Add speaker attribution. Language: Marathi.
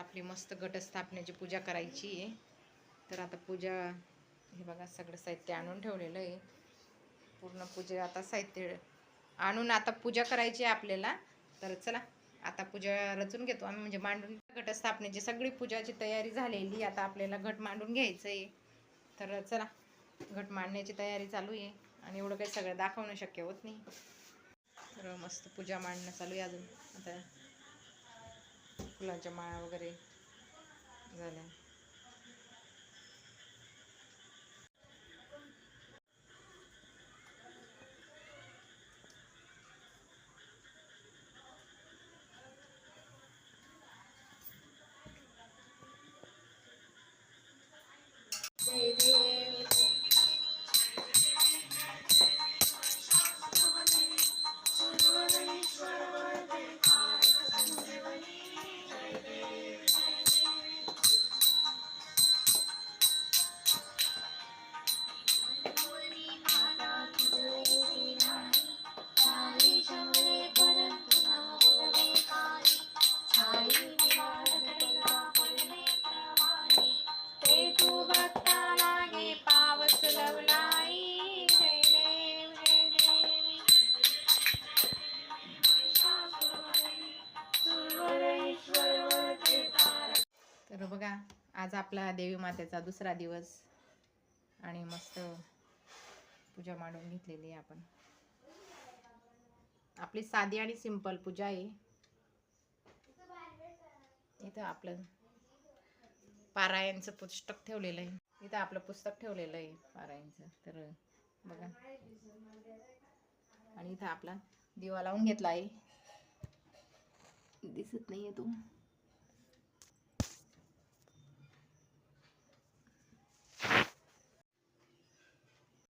Speaker 1: आपली मस्त घटस्थापनेची पूजा करायची आहे. तर आता पूजा हे बघा सगळं साहित्य आणून ठेवलेलं आहे. पूर्ण पूजा आता साहित्य आणून आता पूजा करायची आहे आपल्याला. तर चला आता पूजा रचून घेतो आम्ही. म्हणजे मांडून घटस्थापनेची सगळी पूजाची तयारी झालेली आता आपल्याला घट मांडून घ्यायचं आहे तर चला घट मांडण्याची तयारी चालू आहे. आणि एवढं काही सगळं दाखवणं शक्य होत नाही. तर मस्त पूजा मांडणं चालू आहे अजून. आता फुलांच्या माळा वगैरे झाल्या. बघा आज आपला देवी मातेचा दुसरा दिवस. आणि मस्त पूजा मांडून घेतलेली आहे आपण. आपली साधी आणि सिंपल पूजा आहे. इथं आपलं पारायणचं पुस्तक ठेवलेलं आहे. इथं आपलं पुस्तक ठेवलेलं आहे पारायणचं. तर बघा. आणि इथं आपला दिवा लावून घेतला आहे. दिसत नाहीये तो.